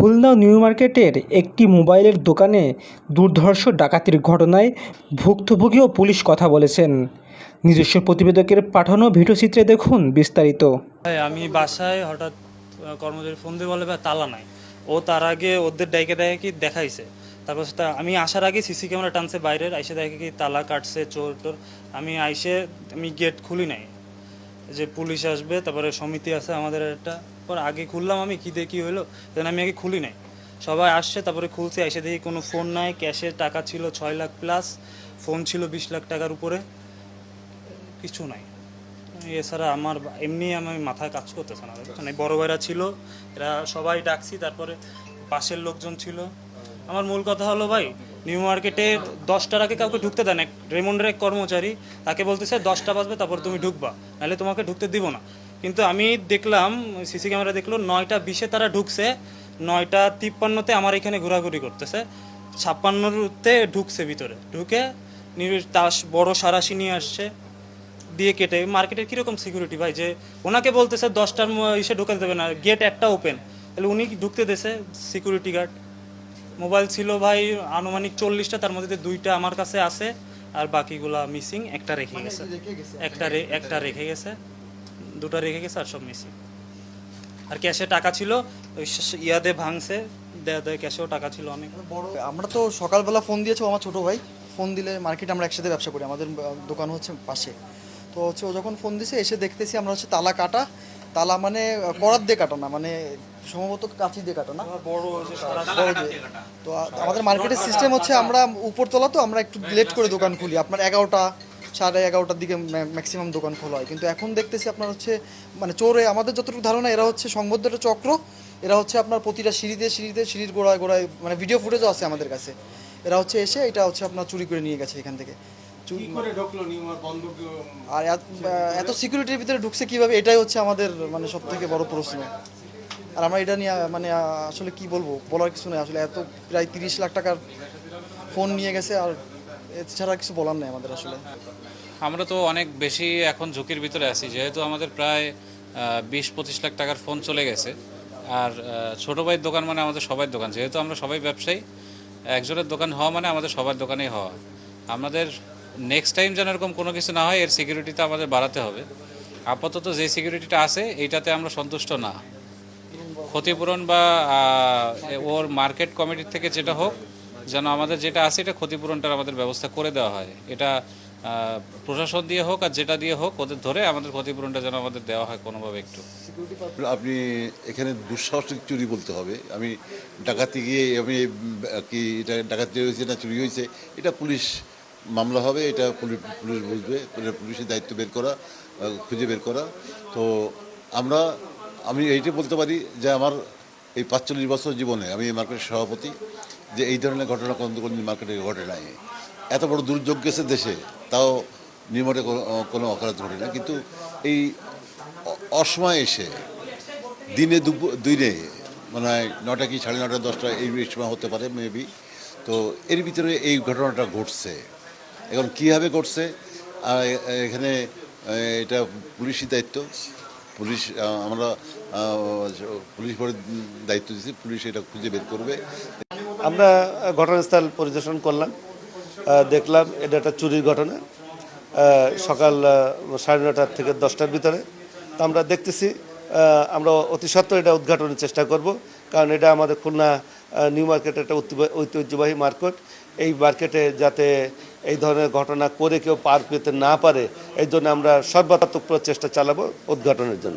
Khulna new মার্কেটের একটি মোবাইলের দোকানে দুর্ধর্ষ ডাকাতির ঘটনায় ভুক্তভোগী ও পুলিশ কথা বলেছেন। নিজস্ব প্রতিবেদকের পাঠানো ভিডিওচিত্রে দেখুন বিস্তারিত। আমি বাসায় হঠাৎ কর্মচারী ফোন দিয়ে বলে তালা নাই। ও তার আগে ওদের ডাইকে দেখে কি দেখাইছে। তারপর আমি আসার আগে সিসি ক্যামেরা টানছে বাইরের, আইসে দেখে কি তালা কাটছে, চোর টোর। আমি আইসে, আমি গেট খুলি নাই। যে পুলিশ আসবে, তারপরে সমিতি আছে আমাদের একটা। পর আগে খুললাম আমি, কি কি হলো? দেন আমি আগে খুলি নাই। সবাই আসছে, তারপরে খুলছে, এসে দেখি কোনো ফোন নাই ক্যাশের টাকা ছিল ছয় লাখ প্লাস ফোন ছিল বিশ লাখ টাকার উপরে। কিছু নাই। এছাড়া আমার এমনি আমি মাথায় কাজ করতেছে না। মানে বড় ভাইরা ছিল, এরা সবাই ডাকছি, তারপরে পাশের লোকজন ছিল। আমার মূল কথা হলো, ভাই নিউ মার্কেটে দশটার আগে কাউকে ঢুকতে দেন এক রেমন্ডের এক কর্মচারী, তাকে বলতেছে, দশটা বাজবে, তারপর তুমি ঢুকবা। নাহলে তোমাকে ঢুকতে দিব না। কিন্তু আমি দেখলাম সিসি ক্যামেরা দেখল নয়টা বিশে তারা ঢুকছে নয়টা তিপ্পান্নতে আমার এখানে ঘোরাঘুরি করতেছে ছাপ্পান্নতে ঢুকছে ভিতরে। ঢুকে তাস বড় সারাশি নিয়ে আসছে দিয়ে কেটে মার্কেটের কীরকম সিকিউরিটি ভাই? যে ওনাকে বলতেছে দশটার ইসে ঢুকাতে দেবে না গেট একটা ওপেন তাহলে উনি ঢুকতে দেছে সিকিউরিটি গার্ড মোবাইল ছিল ভাই আনুমানিক চল্লিশটা তার মধ্যে দুইটা আমার কাছে আছে আর বাকিগুলা মিসিং একটা রেখে গেছে। একটা একটা রেখে গেছে। দুটা রেখে গেছে আর সব মিসিং। আর ক্যাশে টাকা ছিল ওই ইয়াদে ভাঙছে দেয়া দেয় ক্যাশেও টাকা ছিল অনেক। বড় আমরা তো সকালবেলা ফোন দিয়েছে ও আমার ছোটো ভাই। ফোন দিলে মার্কেটে আমরা একসাথে ব্যবসা করি আমাদের দোকান হচ্ছে পাশে। তো হচ্ছে ও যখন ফোন দিছে এসে দেখতেছি আমরা হচ্ছে তালা কাটা। তালা মানে করাত দিয়ে কাটা না মানে সম্ভবত কাঁচি দিয়ে কাটা না। বড়। তো আমাদের মার্কেটের সিস্টেম হচ্ছে আমরা উপরতলা তো আমরা একটু লেট করে দোকান খুলি আপনার এগারোটা সাড়ে এগারোটার দিকে ম্যাক্সিমাম দোকান খোলা হয়। কিন্তু এখন দেখতেছি আপনার হচ্ছে মানে চোরে আমাদের যতটুকু ধারণা এরা হচ্ছে সংবদ্ধ একটা চক্র এরা হচ্ছে আপনার প্রতিটা সিঁড়িতে সিঁড়িতে সিঁড়ির গোড়ায় গোড়ায় মানে ভিডিও ফুটেজও আছে আমাদের কাছে। এরা হচ্ছে এসে এটা হচ্ছে আপনার চুরি করে নিয়ে গেছে এখান থেকে। আর এত- এত সিকিউরিটির ভিতরে ঢুকছে কীভাবে? এটাই হচ্ছে আমাদের মানে সব থেকে বড় প্রশ্ন। আর আমরা এটা নিয়ে মানে আসলে কি বলব? বলার কিছু নেই। আসলে এত প্রায় তিরিশ লাখ টাকার ফোন নিয়ে গেছে আর এছাড়া কিছু বলার নেই আমাদের আসলে। আমরা তো অনেক বেশি এখন ঝুঁকির ভিতরে আছি, যেহেতু আমাদের প্রায় বিশ পঁচিশ লাখ টাকার ফোন চলে গেছে। আর ছোট ভাইয়ের দোকান মানে আমাদের সবার দোকান, যেহেতু আমরা সবাই ব্যবসায়ী, একজনের দোকান হওয়া মানে আমাদের সবার দোকানেই হওয়া। আমাদের নেক্সট টাইম যেন এরকম কোনো কিছু না হয়, এর সিকিউরিটিটা আমাদের বাড়াতে হবে। আপাতত যে সিকিউরিটিটা আছে, এইটাতে আমরা সন্তুষ্ট না। ক্ষতিপূরণ বা ওর মার্কেট কমিটির থেকে যেটা হোক যেন আমাদের যেটা আছে এটা ক্ষতিপূরণটার আমাদের ব্যবস্থা করে দেওয়া হয়। এটা প্রশাসন দিয়ে হোক আর যেটা দিয়ে হোক, ওদের ধরে আমাদের ক্ষতিপূরণটা যেন আমাদের দেওয়া হয় কোনোভাবে একটু। আপনি এখানে দুঃসাহসিক চুরি বলতে হবে। আমি ডাকাতি গিয়ে, আমি কি এটা ডাকাতি হয়েছে না চুরি হয়েছে, এটা পুলিশ মামলা হবে, এটা পুলিশ পুলিশ বুঝবে পুলিশের দায়িত্ব বের করা খুঁজে বের করা। তো আমরা, আমি এইটা বলতে পারি যে আমার এই পাঁচচল্লিশ বছর জীবনে আমি মার্কেটের সভাপতি। যে এই ধরনের ঘটনা কোনো কোনো মার্কেটে ঘটে নাই। এত বড় দুর্যোগ গেছে দেশে, তাও নির্মাটে কোনো অকালত ঘটে না কিন্তু এই অসময়ে এসে দিনে দুপুর দিনে মানে হয় নটা কি সাড়ে নটা দশটা এই সময় হতে পারে মেবি তো এর ভিতরে এই ঘটনাটা ঘটছে। এখন কীভাবে ঘটছে? এখানে এটা পুলিশই দায়িত্ব। পুলিশ আমরা পুলিশ পরে দায়িত্ব দিচ্ছি পুলিশ এটা খুঁজে বের করবে। আমরা ঘটনাস্থল পরিদর্শন করলাম। দেখলাম এটা একটা চুরির ঘটনা। সকাল সাড়ে নটার থেকে দশটার ভিতরে। তো আমরা দেখতেছি আমরা অতি সত্ত্বর এটা উদ্ঘাটনের চেষ্টা করব। কারণ এটা আমাদের খুলনা নিউ মার্কেট একটা ঐতিহ্য- ঐতিহ্যবাহী মার্কেট। এই মার্কেটে যাতে এই ধরনের ঘটনা করে কেউ পার পেতে না পারে, এই জন্য আমরা সর্বাত্মক প্রচেষ্টা চালাবো উদ্ঘাটনের জন্য।